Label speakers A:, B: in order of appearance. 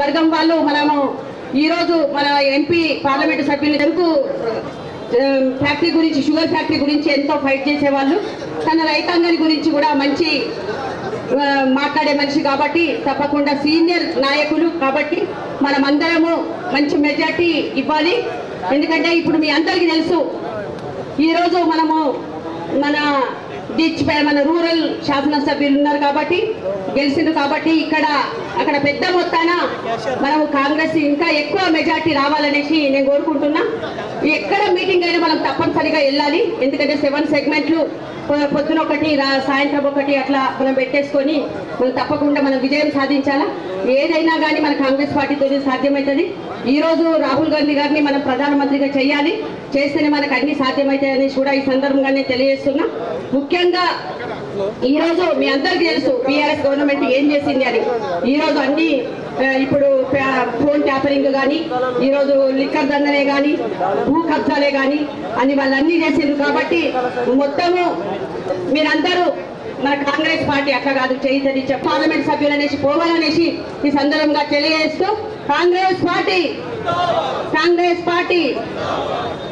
A: వర్గం వాళ్ళు మనము ఈరోజు మన ఎంపీ పార్లమెంటు సభ్యులు చెరుకు ఫ్యాక్టరీ గురించి షుగర్ ఫ్యాక్టరీ గురించి ఎంతో ఫైట్ చేసేవాళ్ళు. తన రైతాంగాన్ని గురించి కూడా మంచి మాట్లాడే మనిషి కాబట్టి తప్పకుండా సీనియర్ నాయకులు కాబట్టి మనమందరము మంచి మెజార్టీ ఇవ్వాలి. ఎందుకంటే ఇప్పుడు మీ అందరికీ తెలుసు ఈరోజు మనము మన డిచ్ మన రూరల్ శాసనసభ్యులు ఉన్నారు కాబట్టి గెలిచిండ్రు కాబట్టి ఇక్కడ అక్కడ పెద్ద మొత్తాన మనము కాంగ్రెస్ ఇంకా ఎక్కువ మెజార్టీ రావాలనేసి నేను కోరుకుంటున్నా. ఎక్కడ మీటింగ్ అయినా మనం తప్పనిసరిగా వెళ్ళాలి. ఎందుకంటే సెవెన్ సెగ్మెంట్లు పొద్దున ఒకటి సాయంత్రం ఒకటి అట్లా మనం పెట్టేసుకొని మనం తప్పకుండా మనం విజయం సాధించాలా. ఏదైనా కానీ మన కాంగ్రెస్ పార్టీతో సాధ్యమవుతుంది ఈరోజు రాహుల్ గాంధీ గారిని మనం ప్రధానమంత్రిగా చేయాలి. చేస్తేనే మనకు అన్ని సాధ్యమవుతాయని కూడా ఈ సందర్భంగా నేను తెలియజేస్తున్నా. ముఖ్యంగా ఈరోజు మీ అందరికీ తెలుసు బీఆర్ఎస్ గవర్నమెంట్ ఏం చేసింది అని. ఈరోజు అన్ని ఇప్పుడు ఫోన్ ట్యాపరింగ్ కానీ ఈరోజు లిక్కర్ దండలే కానీ భూ కబ్జాలే కానీ అని వాళ్ళు చేసిండ్రు కాబట్టి మొత్తము మీరందరూ మన కాంగ్రెస్ పార్టీ అట్లా కాదు చేయించని పార్లమెంట్ సభ్యులనేసి పోవాలనేసి ఈ సందర్భంగా తెలియజేస్తూ కాంగ్రెస్ పార్టీ కాంగ్రెస్ పార్టీ.